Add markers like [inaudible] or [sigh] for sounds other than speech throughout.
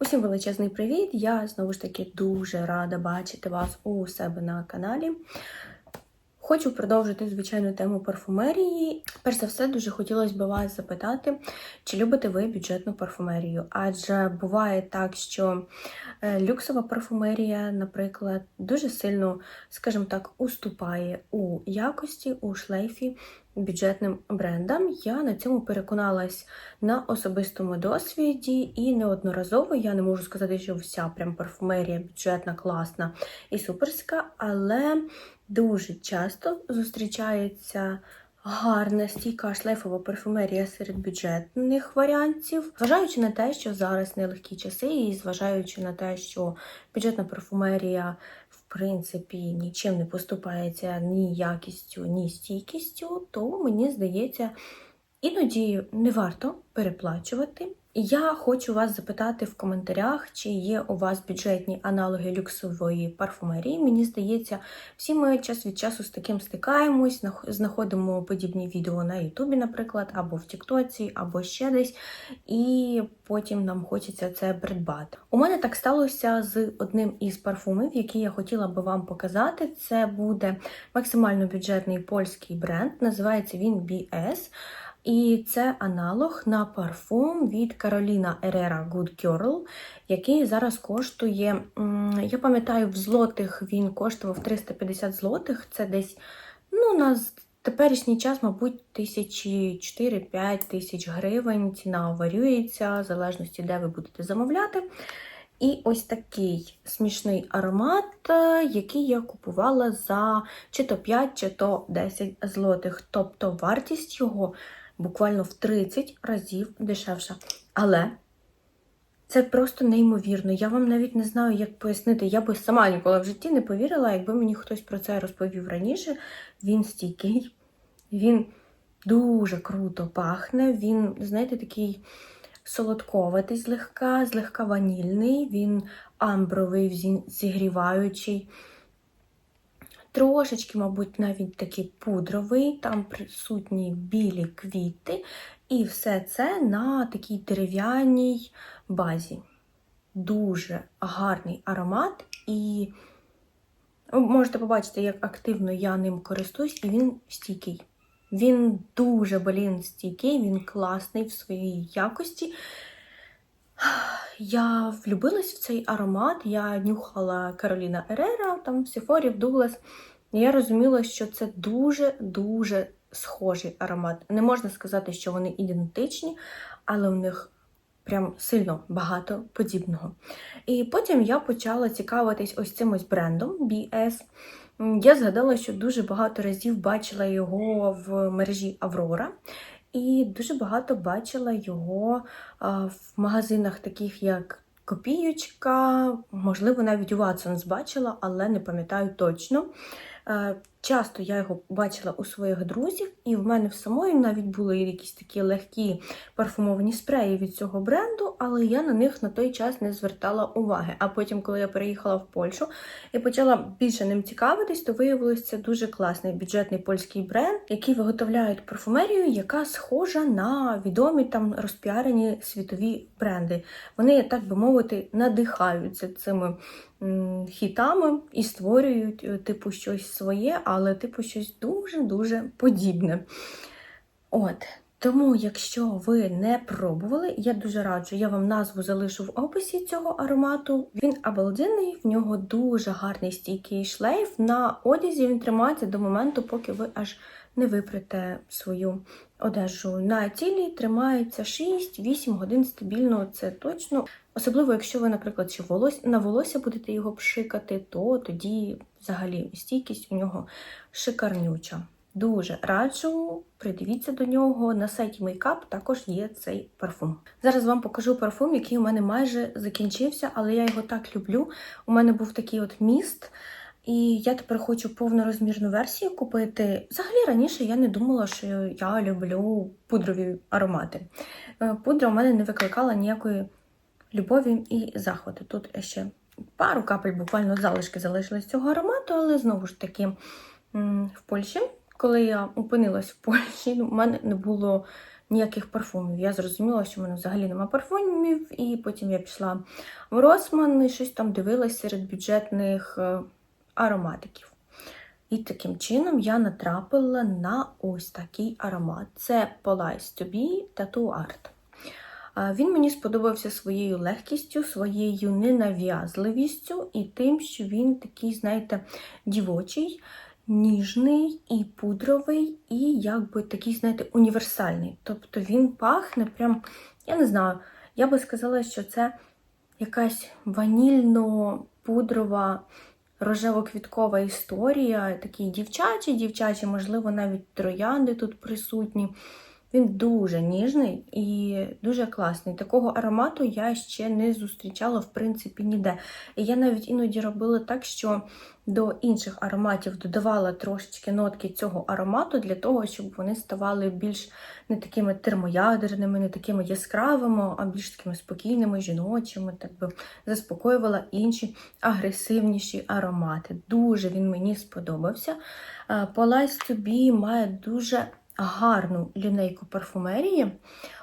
Усім величезний привіт! Я знову ж таки дуже рада бачити вас у себе на каналі. Хочу продовжити звичайну тему парфумерії. Перш за все, дуже хотілося б вас запитати, чи любите ви бюджетну парфумерію? Адже буває так, що е, люксова парфумерія, наприклад, дуже сильно, скажімо так, уступає у якості, у шлейфі бюджетним брендам. Я на цьому переконалась на особистому досвіді, і неодноразово я не можу сказати, що вся прям парфумерія бюджетна, класна і суперська, але дуже часто зустрічається гарна стійка шлейфова парфумерія серед бюджетних варіантів, зважаючи на те, що зараз нелегкі часи, і зважаючи на те, що бюджетна парфумерія в принципі нічим не поступається ні якістю, ні стійкістю, то мені здається, іноді не варто переплачувати. Я хочу вас запитати в коментарях, чи є у вас бюджетні аналоги люксової парфумерії. Мені здається, всі ми час від часу з таким стикаємось, знаходимо подібні відео на Ютубі, наприклад, або в Тіктоці, або ще десь, і потім нам хочеться це придбати. У мене так сталося з одним із парфумів, який я хотіла би вам показати. Це буде максимально бюджетний польський бренд, називається він BS. І це аналог на парфум від Кароліна Ерера Good Girl, який зараз коштує, я пам'ятаю, в злотих він коштував 350 злотих. Це десь ну, на теперішній час, мабуть, тисячі 4-5 тисяч гривень. Ціна варюється, в залежності, де ви будете замовляти. І ось такий смішний аромат, який я купувала за чи то 5, чи то 10 злотих. Тобто вартість його буквально в 30 разів дешевша. Але це просто неймовірно. Я вам навіть не знаю, як пояснити. Я би сама ніколи в житті не повірила, якби мені хтось про це розповів раніше. Він стійкий, він дуже круто пахне. Він, знаєте, такий солодковатий злегка, злегка ванільний, він амбровий, зігріваючий. Трошечки, мабуть, навіть такий пудровий, там присутні білі квіти, і все це на такій дерев'яній базі. Дуже гарний аромат, і ви можете побачити, як активно я ним користуюсь, і він стійкий. Він дуже блін стійкий, він класний в своїй якості. Я влюбилась в цей аромат. Я нюхала Кароліна Ерера, там в Сефорі, в Дуглас. Я розуміла, що це дуже-дуже схожий аромат. Не можна сказати, що вони ідентичні, але у них прям сильно багато подібного. І потім я почала цікавитись ось цим ось брендом BS. Я згадала, що дуже багато разів бачила його в мережі Аврора. І дуже багато бачила його в магазинах, таких як Копіючка, можливо, навіть у Ватсонс бачила, але не пам'ятаю точно. Часто я його бачила у своїх друзів, і в мене в самої навіть були якісь такі легкі парфумовані спреї від цього бренду, але я на них на той час не звертала уваги. А потім, коли я переїхала в Польщу і почала більше ним цікавитись, то виявилось це дуже класний бюджетний польський бренд, який виготовляють парфумерію, яка схожа на відомі там розпіарені світові бренди. Вони, так би мовити, надихаються цими хітами і створюють е, типу щось своє, але типу щось дуже-дуже подібне. От. Тому, якщо ви не пробували, я дуже раджу, я вам назву залишу в описі цього аромату. Він обалденний, в нього дуже гарний стійкий шлейф. На одязі він тримається до моменту, поки ви аж не випрете свою одежу. На тілі тримається 6-8 годин стабільно, це точно. Особливо, якщо ви, наприклад, ще волос... на волосся будете його пшикати, то тоді взагалі стійкість у нього шикарнюча. Дуже раджу, придивіться до нього. На сайті Makeup також є цей парфум. Зараз вам покажу парфум, який у мене майже закінчився, але я його так люблю. У мене був такий от міст, і я тепер хочу повнорозмірну версію купити. Взагалі раніше я не думала, що я люблю пудрові аромати. Е, Пудра у мене не викликала ніякої любові і захвату. Тут ще пару капель, буквально залишки залишились цього аромату, але знову ж таки в Польщі, коли я опинилась в Польщі, у мене не було ніяких парфумів. Я зрозуміла, що в мене взагалі нема парфумів, і потім я пішла в Росман і щось там дивилась серед бюджетних е, ароматиків. І таким чином я натрапила на ось такий аромат. Це Police to Be Tattoo Art. Він мені сподобався своєю легкістю, своєю ненав'язливістю і тим, що він такий, знаєте, дівочий, ніжний і пудровий, і якби такий, знаєте, універсальний. Тобто він пахне прям, я не знаю, я би сказала, що це якась ванільно-пудрова рожево-квіткова історія, такі дівчачі, дівчачі, можливо, навіть троянди тут присутні. Він дуже ніжний і дуже класний. Такого аромату я ще не зустрічала, в принципі, ніде. І я навіть іноді робила так, що до інших ароматів додавала трошечки нотки цього аромату для того, щоб вони ставали більш не такими термоядерними, не такими яскравими, а більш такими спокійними, жіночими, так би заспокоювала інші агресивніші аромати. Дуже він мені сподобався. Police to Be має дуже гарну лінейку парфумерії.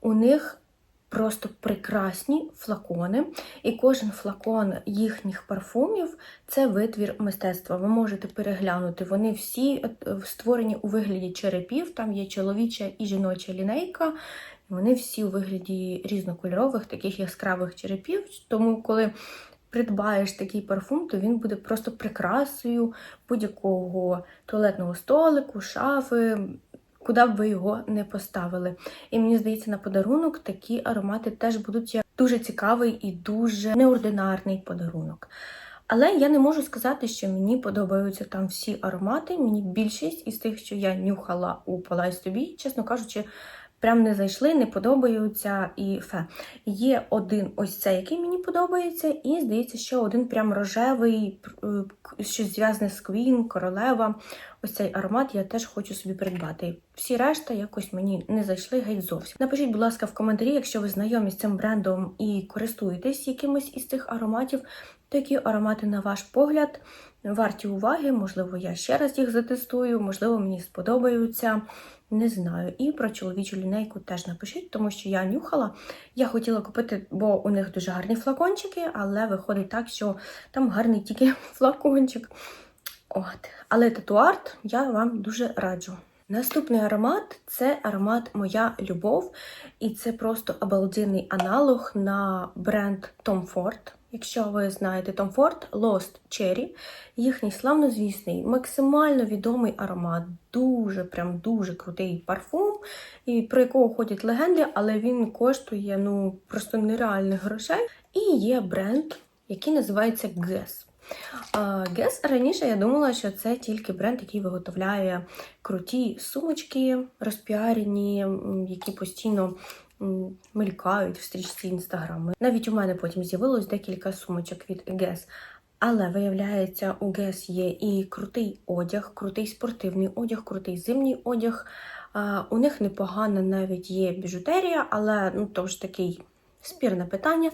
У них просто прекрасні флакони, і кожен флакон їхніх парфумів це витвір мистецтва. Ви можете переглянути. Вони всі е, створені у вигляді черепів, там є чоловіча і жіноча лінейка. Вони всі у вигляді різнокольорових, таких яскравих черепів. Тому, коли придбаєш такий парфум, то він буде просто прикрасою будь-якого туалетного столику, шафи, куди б ви його не поставили. І мені здається, на подарунок такі аромати теж будуть як дуже цікавий і дуже неординарний подарунок. Але я не можу сказати, що мені подобаються там всі аромати. Мені більшість із тих, що я нюхала у палай собі, чесно кажучи, прям не зайшли, не подобаються і фе. Є один ось цей, який мені подобається, і здається, ще один прям рожевий, е, щось зв'язане з Queen, королева. Ось цей аромат я теж хочу собі придбати. Всі решта якось мені не зайшли геть зовсім. Напишіть, будь ласка, в коментарі, якщо ви знайомі з цим брендом і користуєтесь якимось із цих ароматів, то які аромати, на ваш погляд, варті уваги, можливо, я ще раз їх затестую, можливо, мені сподобаються. Не знаю. І про чоловічу лінейку теж напишіть, тому що я нюхала. Я хотіла купити, бо у них дуже гарні флакончики, але виходить так, що там гарний тільки [laughs] флакончик. От. Але татуарт я вам дуже раджу. Наступний аромат це аромат Моя любов, і це просто обалденний аналог на бренд Tom Ford. Якщо ви знаєте Tom Ford Lost Cherry, їхній славнозвісний, максимально відомий аромат, дуже прям дуже крутий парфум, і про якого ходять легенди, але він коштує ну просто нереальних грошей. І є бренд, який називається Guess. Гес раніше я думала, що це тільки бренд, який виготовляє круті сумочки, розпіарені, які постійно мелькають в стрічці інстаграму. Навіть у мене потім з'явилось декілька сумочок від Guess. Але виявляється, у Guess є і крутий одяг, крутий спортивний одяг, крутий зимній одяг. У них непогана навіть є біжутерія, але ну, то ж такий спірне питання.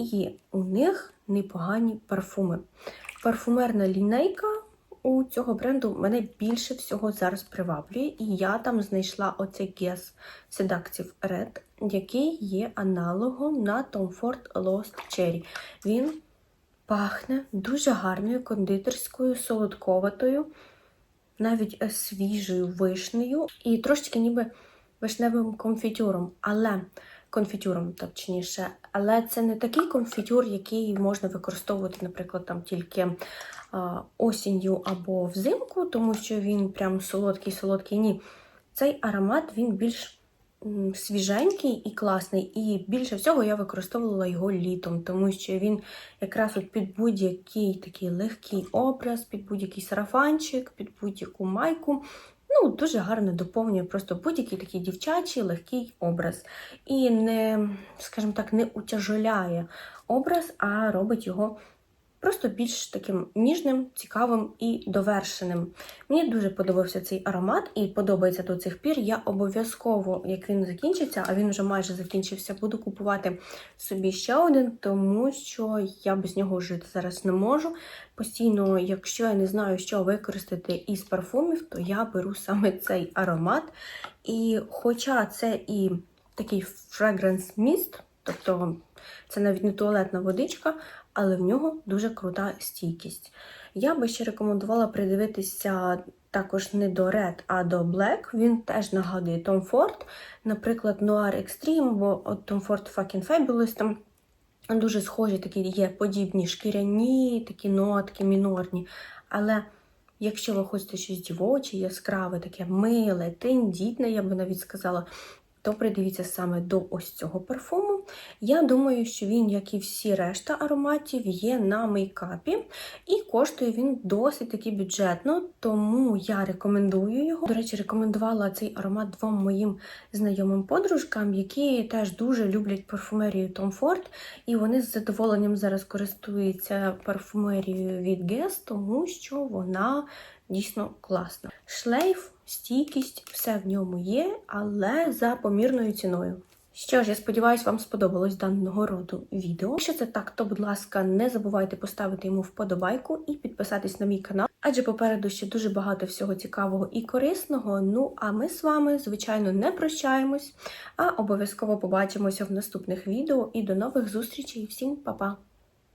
І у них непогані парфуми. Парфумерна лінейка у цього бренду мене більше всього зараз приваблює, і я там знайшла оцей Guess Seductive Red, який є аналогом на Tom Ford Lost Cherry. Він пахне дуже гарною кондитерською, солодковатою, навіть свіжою вишнею, і трошечки ніби вишневим конфітюром. Але конфітюром, точніше, але це не такий конфітюр, який можна використовувати, наприклад, там тільки осінню або взимку, тому що він прям солодкий-солодкий. Ні. Цей аромат він більш свіженький і класний. І більше всього я використовувала його літом, тому що він якраз от під будь-який такий легкий образ, під будь-який сарафанчик, під будь-яку майку ну, дуже гарно доповнює просто будь-який такий дівчачий легкий образ. І не, скажімо так, не утяжеляє образ, а робить його просто більш таким ніжним, цікавим і довершеним. Мені дуже подобався цей аромат і подобається до цих пір. Я обов'язково, як він закінчиться, а він вже майже закінчився, буду купувати собі ще один, тому що я без нього жити зараз не можу. Постійно, якщо я не знаю, що використати із парфумів, то я беру саме цей аромат. І хоча це і такий fragrance міст, тобто це навіть не туалетна водичка, але в нього дуже крута стійкість. Я би ще рекомендувала придивитися також не до Red, а до Black. Він теж нагадує Tom Ford, наприклад, Noir Extreme, бо от Tom Ford Fucking Fabulous, там дуже схожі такі є подібні шкіряні, такі нотки мінорні. Але якщо ви хочете щось дівоче, яскраве, таке миле, тендітне, я би навіть сказала, то придивіться саме до ось цього парфуму. Я думаю, що він, як і всі решта ароматів, є на мейкапі, і коштує він досить таки бюджетно, тому я рекомендую його. До речі, рекомендувала цей аромат двом моїм знайомим подружкам, які теж дуже люблять парфумерію Tom Ford, і вони з задоволенням зараз користуються парфумерією від Guess, тому що вона дійсно класна. Шлейф, стійкість, все в ньому є, але за помірною ціною. Що ж, я сподіваюся, вам сподобалось даного роду відео. Якщо це так, то, будь ласка, не забувайте поставити йому вподобайку і підписатись на мій канал, адже попереду ще дуже багато всього цікавого і корисного. Ну а ми з вами, звичайно, не прощаємось, а обов'язково побачимося в наступних відео і до нових зустрічей. Всім па-па!